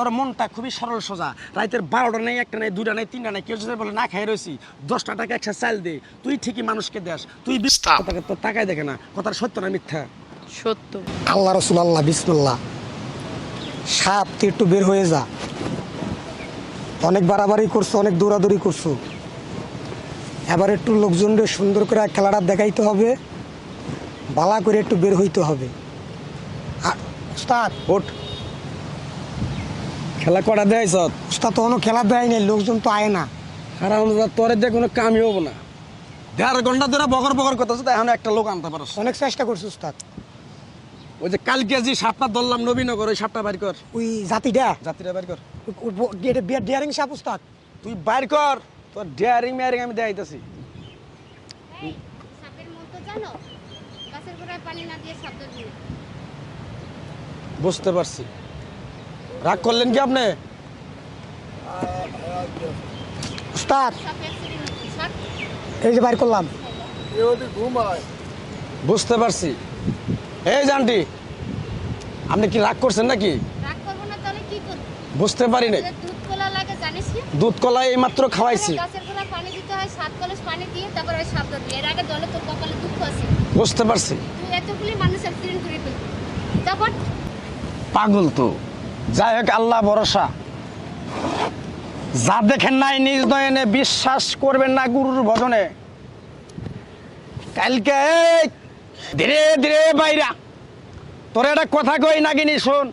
তোর মনটা খুবই সরল সোজা। রাইতের বারোটা নেই একটা নেই দুটা নেই তিনটা নেই কেউ যদি বলে না খাই রয়েছি দশটা টাকা একশো চাল দে। তুই ঠিকই মানুষকে দেস। তুই টাকা তোর টাকায় দেখে না। কথার সত্য না মিথ্যা? সত্য। আল্লাহ রসুল আল্লাহ বিসমুল্লাহ। সাপ তুই একটু বের হয়ে যা। অনেক বাড়াবাড়ি করছ অনেক দৌড়াদৌড়ি করছ। এবার একটু লোকজনদের সুন্দর করে খেলাটা দেখাইতে হবে। বালা করে একটু বের হইতে হবে। আর উস্তাদ ওঠ। খেলা কটা দেয় সৎ। উস্তাদ তো কোনো খেলা দেয় নাই লোকজন তো আয় না। আর আমরা তোরে দিয়ে কোনো কামই হব না। দেড় ঘণ্টা ধরে বকর বকর করতেছে তাই এখন একটা লোক আনতে পারস। অনেক চেষ্টা করছি উস্তাদ। ওই যে কালকে যে সাপটা ধরলাম নবীনগর ওই সাপটা বাইর কর। ওই জাতিটা? যাত্রীরা বাইর কর। ডিয়ারিং সাপ উস্তাদ? তুই বাইর কর তোর ডেয়ারিং মেয়ারিং আমি দেখাইতেছি। বুঝতে পারছি। রাগ করলেন কি আপনি? উস্তাদ এই যে বাইর করলাম। বুঝতে পারছি। এই জানটি আপনি কি রাগ করছেন নাকি? বুঝতে পারি নাই। দুধ কলা জানিস দুধ কলা এই মাত্র খাওয়াইছি। গাছের গোড়ায় পানি দিতে হয় সাত কলস পানি দিয়ে তারপর ওই সাপ এর আগে দলে তোর কপালে দুঃখ আছে। বুঝতে পারছি। পাগল তো। যাই হোক, আল্লাহ ভরসা। যা দেখেন নাই, নিজ নয়নে বিশ্বাস করবেন না গুরুর ভজনে। কালকে ধীরে ধীরে বাইরা, তোর একটা কথা কই নাগিনি, শোন।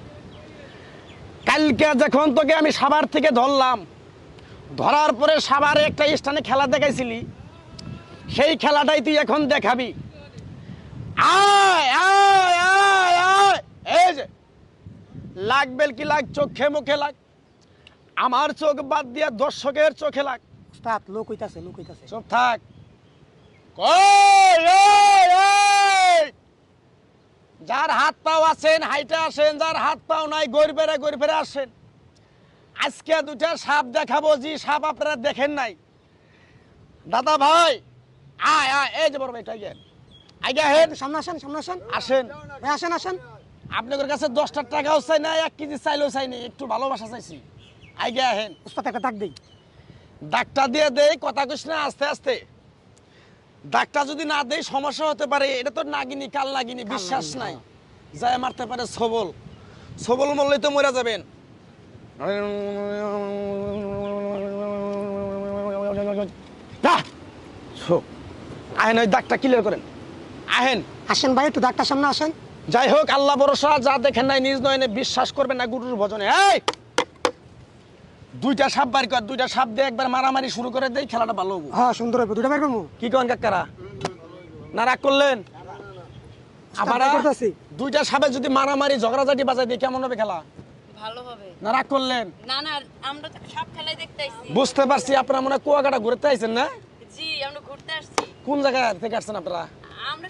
কালকে যখন তোকে আমি সাবার থেকে ধরলাম, ধরার পরে সাবারে একটা স্থানে খেলা দেখাইছিলি, সেই খেলাটাই তুই এখন দেখাবি। আয় আয় আয় আয়, এই যে। লাগবেল কি লাগ চোখে মুখে লাগ। আমার চোখ বাদ দিয়া দর্শকের চোখে লাগ। উস্তাদ লোক হইতাছে লোক হইতাছে। চুপ থাক! যার হাত পাও আছেন হাইটা আসেন যার হাত পাও নাই গড় বেড়ে গড় বেড়ে আসেন। আজকে দুটা সাপ দেখাবো যে সাপ আপনারা দেখেন নাই। দাদা ভাই আয় আয় এই যে বড় ভাই আগে আগে হেন সামনে আসেন সামনে আসেন। আসেন। আসেন আসেন। আপনাদের কাছে দশটা টাকাও চাই না এক কেজি চাইলেও চাই না একটু ভালোবাসা চাইছি। আগে আহেন। উস্তাদ একটা ডাক দেই। ডাকটা দিয়ে দেই কথা কইস না আস্তে আস্তে। ডাকটা যদি না দেই সমস্যা হতে পারে। এটা তো নাগিনি কাল নাগিনি বিশ্বাস নাই। যায় মারতে পারে সবল। সবল মরলেই তো মরে যাবেন। আহ! আহেন ওই দাগটা ক্লিয়ার করেন। আহেন। আসেন ভাই একটু ডাক্তার সামনে আসেন। যাই হোক আল্লাহ ভরসা যা দেখেন নাই নিজ নয়নে বিশ্বাস করবেন না গুরুর ভজনে। এই! দুইটা সাপ বাড়ি কর দুইটা সাপ দিয়ে একবার মারামারি শুরু করে দেই খেলাটা ভালো হব। হ্যাঁ সুন্দর হবে বের করব? কি করেন কাকারা? না রাগ করলেন? আবার বের দুইটা সাপে যদি মারামারি ঝগড়াঝাটি বাজাই দিই কেমন হবে খেলা? ভালো হবে। না রাগ করলেন? না না আমরা তো সব খেলাই দেখতে বুঝতে পারছি আপনারা মনে হয় কুয়াকাটা ঘুরতে আইছেন না? জি আমরা ঘুরতে আসছি। কোন জায়গা থেকে আসছেন আপনারা? আমরা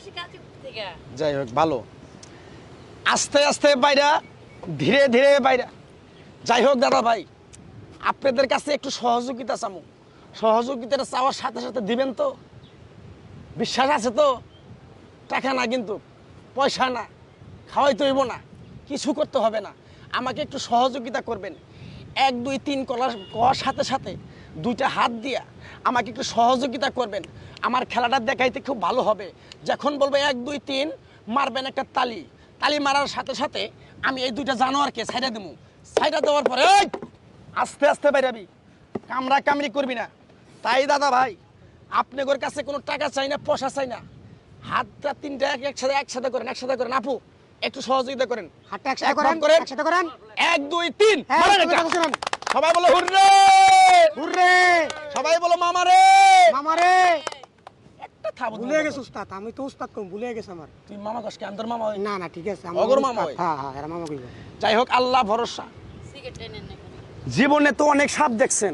থেকে। যাই হোক ভালো। আস্তে আস্তে বাইরা, ধীরে ধীরে বাইরা। যাই হোক দাদা ভাই, আপনাদের কাছে একটু সহযোগিতা চামু। সহযোগিতাটা চাওয়ার সাথে সাথে দিবেন তো? বিশ্বাস আছে তো? টাকা না কিন্তু, পয়সা না, খাওয়াই তৈব না, কিছু করতে হবে না। আমাকে একটু সহযোগিতা করবেন। এক, দুই, তিন কলার কর সাথে সাথে দুইটা হাত দিয়া আমাকে একটু সহযোগিতা করবেন। আমার খেলাটা দেখাইতে খুব ভালো হবে। যখন বলব এক, দুই, তিন, মারবেন একটা তালি। তালি মারার সাথে সাথে আমি এই দুইটা জানোয়ারকে সাইডা দেবো সাইডা দেওয়ার পরে আস্তে আস্তে বাইরাবি। কামড়া কামড়ি করবি না। তাই দাদা ভাই আপনাদের কাছে কোনো টাকা চাই না পয়সা চাই না। হাতটা তিনটা এক একসাথে একসাথে করেন একসাথে করেন। আপু একটু সহযোগিতা করেন। হাতটা একসাথে এক করেন। একসাথে করেন। এক দুই তিন। হ্যাঁ। সবাই বলো হুররে! হুররে! সবাই বলো মামারে মামারে একটা থাবো ভুলে গেছে উস্তাদ আমি তো উস্তাদ কম ভুলে গেছে আমার। তুই মামা কষ্ট মামা হই। না না ঠিক আছে অগর মামা। হ্যাঁ হ্যাঁ এরা মামা কইব যাই হোক আল্লাহ ভরসা। জীবনে তো অনেক সাপ দেখছেন।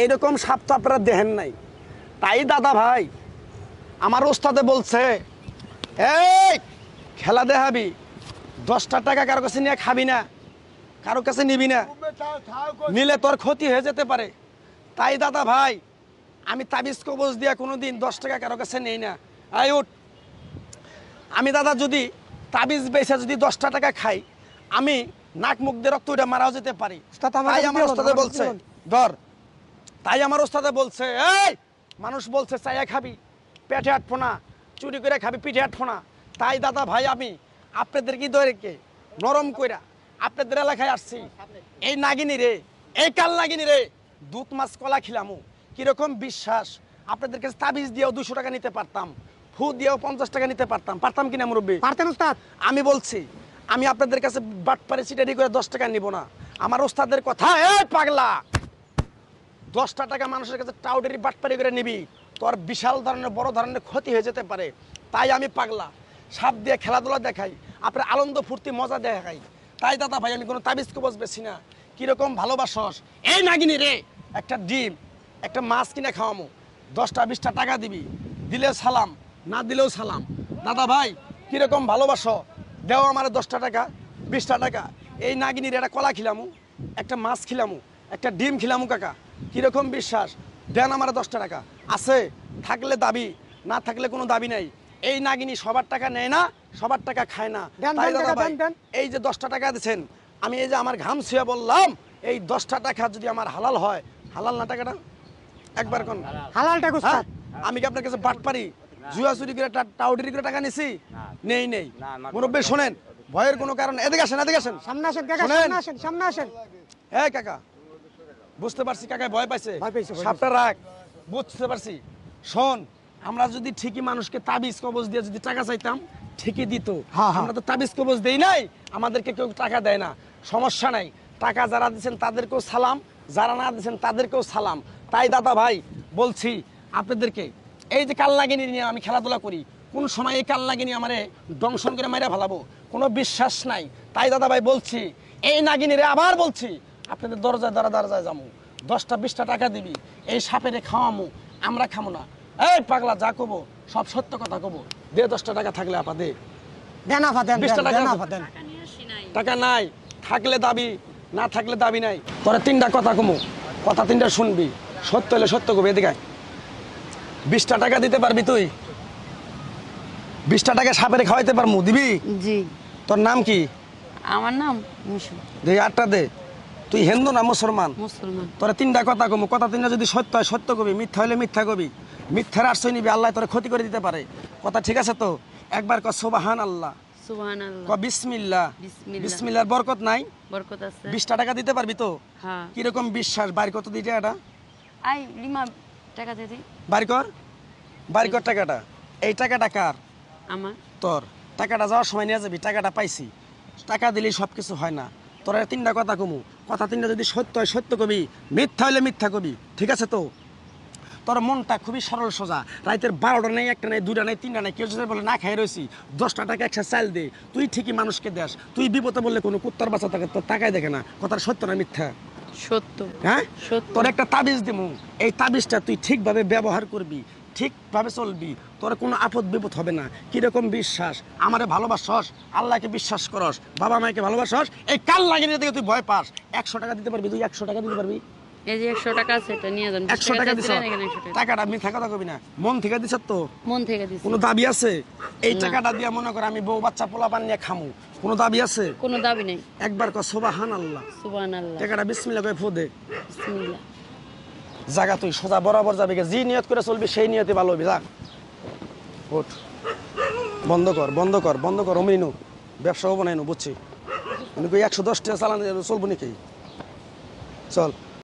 এইরকম সাপ তো আপনারা দেখেন নাই। তাই দাদা ভাই আমার ওস্তাদে বলছে এই খেলা দেখাবি। দশটা টাকা কারও কাছে নিয়ে খাবি না কারও কাছে নিবি না। নিলে তোর ক্ষতি হয়ে যেতে পারে। তাই দাদা ভাই আমি তাবিজ কবজ দিয়া কোনো দিন দশ টাকা কারও কাছে নেই না। আই উঠ। আমি দাদা যদি তাবিজ বেচে যদি দশটা টাকা খাই আমি নাক মুখ দিয়ে রক্ত উঠে মারাও যেতে পারি। তাই আমার ওস্তাদে বলছে ধর। তাই আমার ওস্তাদে বলছে এই মানুষ বলছে চাইয়া খাবি পেটে আটফো না চুরি করে খাবি পিঠে আটফো না তাই দাদা ভাই আমি আপনাদের কি দৈরেকে নরম কইরা আপনাদের এলাকায় আসছি। এই নাগিনী রে এই কাল নাগিনী রে দুধ মাছ কলা খিলামু। কীরকম বিশ্বাস? আপনাদের কাছে তাবিজ দিয়েও দুশো টাকা নিতে পারতাম ফু দিয়েও পঞ্চাশ টাকা নিতে পারতাম। পারতাম কিনা মুরব্বী? পারতেন উস্তাদ। আমি বলছি আমি আপনাদের কাছে বাটপারে চিটারি করে দশ টাকা নিব না। আমার ওস্তাদের কথা এ পাগলা! দশটা টাকা মানুষের কাছে টাউডেরি বাটপারি করে নিবি তোর বিশাল ধরনের বড় ধরনের ক্ষতি হয়ে যেতে পারে। তাই আমি পাগলা। সাপ দিয়ে খেলাধুলা দেখাই আপনার আনন্দ ফুর্তি মজা দেখাই। তাই দাদা ভাই আমি কোনো তাবিজ কবজ বেশি না। কীরকম ভালোবাসস? এই নাগিনি রে! একটা ডিম একটা মাছ কিনে খাওয়ামো। দশটা বিশটা টাকা দিবি। দিলে সালাম না দিলেও সালাম। দাদা ভাই কীরকম ভালোবাসো? দেও আমার দশটা টাকা বিশটা টাকা। এই নাগিনীর একটা কলা খিলামু একটা মাছ খিলামু একটা ডিম খিলামু কাকা। কীরকম বিশ্বাস? দেন আমার দশটা টাকা। আছে থাকলে দাবি না থাকলে কোনো দাবি নাই। এই নাগিনী সবার টাকা নেয় না সবার টাকা খায় না। এই যে দশটা টাকা দিচ্ছেন আমি এই যে আমার ঘাম ছুঁয়ে বললাম এই দশটা টাকা যদি আমার হালাল হয় হালাল না টাকাটা? একবার কোন? হালালটা হ্যাঁ? উস্তাদ আমি কি আপনার কাছে বাট পারি? জুয়া চুরি করে করে টাকা নিছি? নেই নেই। মুরব্বী শোনেন। ভয়ের কোনো কারণ এদিকে আসেন এদিকে আসেন। সামনে আসেন কাকা সামনে আসেন সামনে আসেন। হ্যাঁ কাকা বুঝতে পারছি কাকা ভয় পাইছে। ভয় পাইছে, ভয় সাপটা রাখ বুঝতে পারছি। শোন আমরা যদি ঠিকই মানুষকে তাবিজ কবজ দিয়ে যদি টাকা চাইতাম ঠিকই দিত। হ্যাঁ, হ্যাঁ। আমরা তো তাবিজ কবজ দেই নাই। আমাদেরকে কেউ টাকা দেয় না। সমস্যা নাই। টাকা যারা দিচ্ছেন তাদেরকেও সালাম। যারা না দিচ্ছেন তাদেরকেও সালাম। তাই দাদা ভাই বলছি আপনাদেরকে এই যে কাল্লাগিনী নিয়ে আমি খেলাধুলা করি কোন সময় এই কাল্লাগিনী আমারে দংশন করে মাইরা ফেলাবো? কোনো বিশ্বাস নাই। তাই দাদা ভাই বলছি এই নাগিনীরে আবার বলছি আপনাদের দরজায় দরা দরজায় যাব দশটা বিশটা টাকা দিবি এই সাপেরে খাওয়ামু আমরা খামো না। এই পাগলা যা কবো সব সত্য কথা কবো। দে দশটা টাকা থাকলে আপা দে। দেন আফা দেন বিশটা টাকা দেন দেন। টাকা নাই। টাকা নাই থাকলে দাবি না থাকলে দাবি নাই। তোরা তিনটা কথা কমু। কথা তিনটা শুনবি। সত্য হলে সত্য কবি এদিকে বিশটা টাকা দিতে পারবি তুই। বিশটা টাকা সাপেরে খাওয়াইতে পারমু দিবি? জি। তোর নাম কি? আমার নাম মুসু দে আটটা দে। তুই হিন্দু না মুসলমান? মুসলমান। তোরা তিনটা কথা কমু। কথা তিনটা যদি সত্য হয় সত্য কবি। মিথ্যা হলে মিথ্যা কবি। মিথ্যার আশ্রয় নিবি আল্লাহ তোরা ক্ষতি করে দিতে পারে। কথা ঠিক আছে তো? একবার ক সোবাহান আল্লাহ ক বিসমিল্লাহ। বরকত নাই? বরকত আছে। বিশটা টাকা দিতে পারবি তো? হ্যাঁ। কীরকম বিশ্বাস? বাড়ি কত দিতে এটা। আই লিমা টাকা দিদি বাড়ি কর। বাড়ি কর টাকাটা। এই টাকাটা কার? আমার। তোর। টাকাটা যাওয়ার সময় নিয়ে যাবি টাকাটা পাইছি। টাকা দিলেই সব কিছু হয় না। তোর তিনটা কথা কমু। কথা তিনটা যদি সত্য হয় সত্য কবি। মিথ্যা হলে মিথ্যা কবি। ঠিক আছে তো? তোর মনটা খুবই সরল সোজা। রাতের বারোটা নেই একটা নেই দুটা নেই তিনটা নেই কেউ যদি বলে না খাই রয়েছি দশটা টাকা একসাথে চাল দে। তুই ঠিকই মানুষকে দেস। তুই বিপদে বললে কোনো কুত্তার বাচ্চা থাকে তোর টাকায় দেখে না। কথার সত্য না মিথ্যা? সত্য। হ্যাঁ। তোর একটা তাবিজ এই তাবিজটা তুই ঠিকভাবে ব্যবহার করবি ঠিকভাবে চলবি। তোর কোনো আপদ বিপদ হবে না। কীরকম বিশ্বাস? আমারে ভালোবাসস? আল্লাহকে বিশ্বাস করস? বাবা মাকে ভালোবাসস? এই কাল লাগিয়ে থেকে তুই ভয় পাস। একশো টাকা দিতে পারবি তুই একশো টাকা দিতে পারবি। এই যে একশো টাকা আছে এটা নিয়ে যান। একশো টাকা দিছ? চাইছিলেন, এখানে 100 টাকা। টাকাটা আমি থাকা কবি না। মন থেকে দিছ তো? মন থেকে দিছি। কোনো দাবি আছে? এই টাকাটা দিয়ে মনে কর আমি বউ বাচ্চা পোলা পান নিয়ে খামু। কোনো দাবি আছে? কোনো দাবি নেই। একবার ক সোবাহান আল্লাহ সুবহান আল্লাহ টাকাটা বিসমিল্লাহ করে ফোদে বিসমিল্লাহ। জায়গা তুই সোজা বরাবর যাবি। যে নিয়ত করে চলবি সেই নিয়তে ভালো হবি যা। ওঠ। বন্ধ কর বন্ধ কর বন্ধ কর অমনি নু। ব্যবসা হব না বুঝছি। একশো দশ টাকা চালান চলবো নাকি? চল।